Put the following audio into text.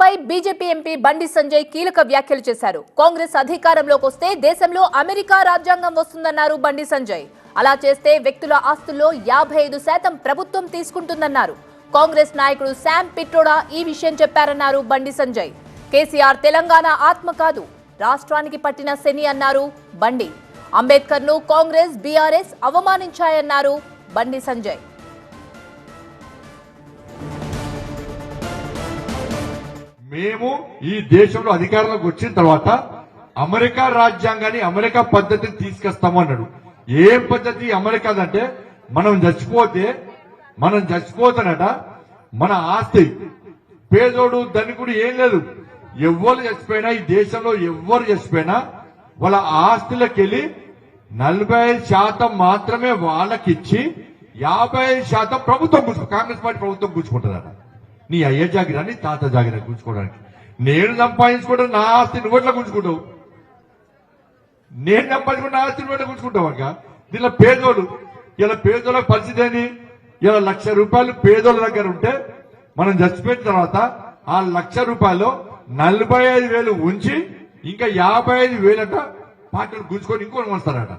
పై BJP MP Bandi Sanjay కీలక వ్యాఖ్యలు చేశారు. కాంగ్రెస్ అధికారంలోకి వస్తే దేశంలో అమెరికా రాజ్యాంగం వస్తుందన్నారు బండి సంజయ్. అలా చేస్తే వ్యక్తుల ఆస్తుల్లో యాభై ఐదు శాతం ప్రభుత్వం తీసుకుంటుందన్నారు. కాంగ్రెస్ నాయకుడు శామ్ పిట్రోడా ఈ విషయం చెప్పారన్నారు బండి సంజయ్. కేసీఆర్ తెలంగాణ ఆత్మ కాదు రాష్ట్రానికి పట్టిన శని అన్నారు బండి. అంబేద్కర్ను కాంగ్రెస్ బీఆర్ఎస్ అవమానించాయన్నారు బండి సంజయ్. మేము ఈ దేశంలో అధికారంలోకి వచ్చిన తర్వాత అమెరికా రాజ్యాంగాన్ని అమెరికా పద్ధతిని తీసుకొస్తాము అన్నాడు. ఏం పద్ధతి అమెరికాదంటే మనం చచ్చిపోతే మనం చచ్చిపోతానట మన ఆస్తి. పేదోడు ధనికుడు ఏం లేదు. ఎవ్వరు చచ్చిపోయినా ఈ దేశంలో ఎవ్వరు చచ్చిపోయినా వాళ్ళ ఆస్తులకు వెళ్ళి నలభై ఐదు శాతం మాత్రమే వాళ్ళకిచ్చి యాభై ఐదు శాతం ప్రభుత్వం కూర్చు కాంగ్రెస్ పార్టీ ప్రభుత్వం కూర్చుకుంటుందట. నీ అయ్య జాగిరా నీ తాత జాగిరా కూర్చుకోవడానికి నేను సంపాదించుకోవడం నా ఆస్తి నువ్వట్లా గుంజుకుంటావు? కూర్చుకుంటావు నేను సంపాదించుకున్న ఆస్తి నువ్వట్లా గుంజుకుంటావు అక్క? దీనిలో పేదోడు ఇలా పేదోళ్ళ పరిస్థితి అని ఇలా లక్ష రూపాయలు పేదోళ్ళ దగ్గర ఉంటే మనం చచ్చిపోయిన తర్వాత ఆ లక్ష రూపాయలు నలభై ఐదు వేలు ఉంచి ఇంకా యాభై ఐదు వేలట పార్టీలు గుంజుకొని ఇంకొని వస్తారట